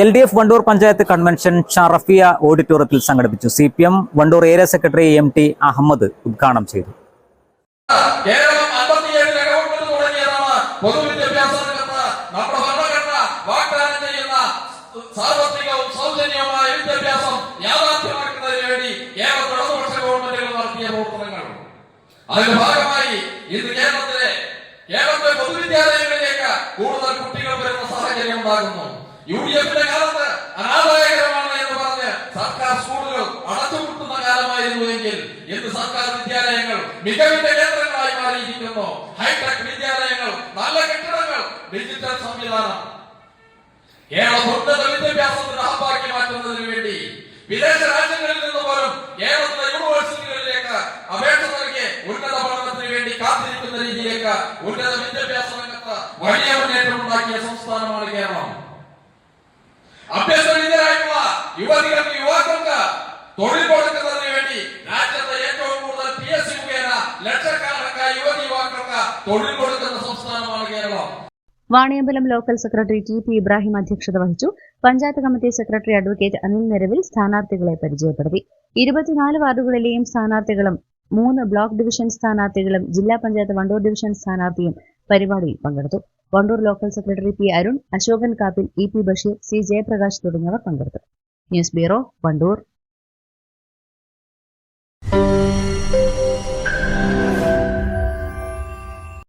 L D F Vandoor panchayat convention Sharafiya ഓഡിറ്റോറിയത്തിൽ സംഘടിപ്പിച്ചു. C P M Vandoor area secretary M T Ahammed ഉദ്ഘാടനം ചെയ്തു. അതിന്റെ ഭാഗമായി ഇന്ന് കേരളത്തിലെ കേരളത്തിലെ പൊതുവിദ്യാലയങ്ങളിലേക്ക് കൂടുതൽ കുട്ടികൾ വരുന്ന സാഹചര്യം ഉണ്ടാകുന്നു. യു ഡി എഫിന്റെ കാലത്ത് അനാദായകരമാണ് എന്ന് പറഞ്ഞ് സർക്കാർ സ്കൂളുകൾ അടച്ചുപൂട്ടുന്ന കാലമായിരുന്നുവെങ്കിൽ ഇന്ന് സർക്കാർ വിദ്യാലയങ്ങൾ മികവിന്റെ കേന്ദ്രങ്ങളായി മാറിയിരിക്കുന്നു. ഹൈടെക് വിദ്യാലയങ്ങൾ നല്ല കെട്ടിടങ്ങൾ ഡിജിറ്റൽ സംവിധാനം. കേരള ഉന്നത വിദ്യാഭ്യാസത്തിന് ഹബ്ബാക്കി മാറ്റുന്നതിന് വേണ്ടി വിദേശ രാജ്യങ്ങളിൽ നിന്ന് പോലും കേരളത്തിലെ യൂണിവേഴ്സിറ്റികളിലേക്ക് അപേക്ഷ നൽകി ഉന്നത പഠനത്തിന് വേണ്ടി കാത്തിരിക്കുന്ന രീതിയിലേക്ക് ഉന്നത വിദ്യാഭ്യാസ രംഗത്ത് വലിയ മുന്നേറ്റം ഉണ്ടാക്കിയ സംസ്ഥാനമാണ് കേരളം. അഭ്യസനീയരായിട്ടുള്ള യുവതികൾക്ക് യുവാക്കൾക്ക് തൊഴിൽ കൊടുക്കുന്നതിന് വേണ്ടി രാജ്യത്തെ ഏറ്റവും കൂടുതൽ പി എസ് സി മുഖേന ലക്ഷക്കണക്കായ യുവതി യുവാക്കൾക്ക് തൊഴിൽ കൊടുക്കുന്ന സംസ്ഥാനമാണ് Keralam. Vaniyambalam local secretary T P Ibrahim അധ്യക്ഷത വഹിച്ചു. Panchayat committee secretary advocate Anil Niravil സ്ഥാനാർത്ഥികളെ പരിചയപ്പെടുത്തി. ഇരുപത്തിനാല് വാർഡുകളിലെയും സ്ഥാനാർത്ഥികളും മൂന്ന് ബ്ലോക്ക് ഡിവിഷൻ സ്ഥാനാർത്ഥികളും ജില്ലാ പഞ്ചായത്ത് വണ്ടൂർ ഡിവിഷൻ സ്ഥാനാർത്ഥിയും പരിപാടിയിൽ പങ്കെടുത്തു. Vandoor local secretary P Arun Ashokan Kappil E P Basheer C Jayaprakash തുടങ്ങിയവർ പങ്കെടുത്തു. News bureau Vandoor.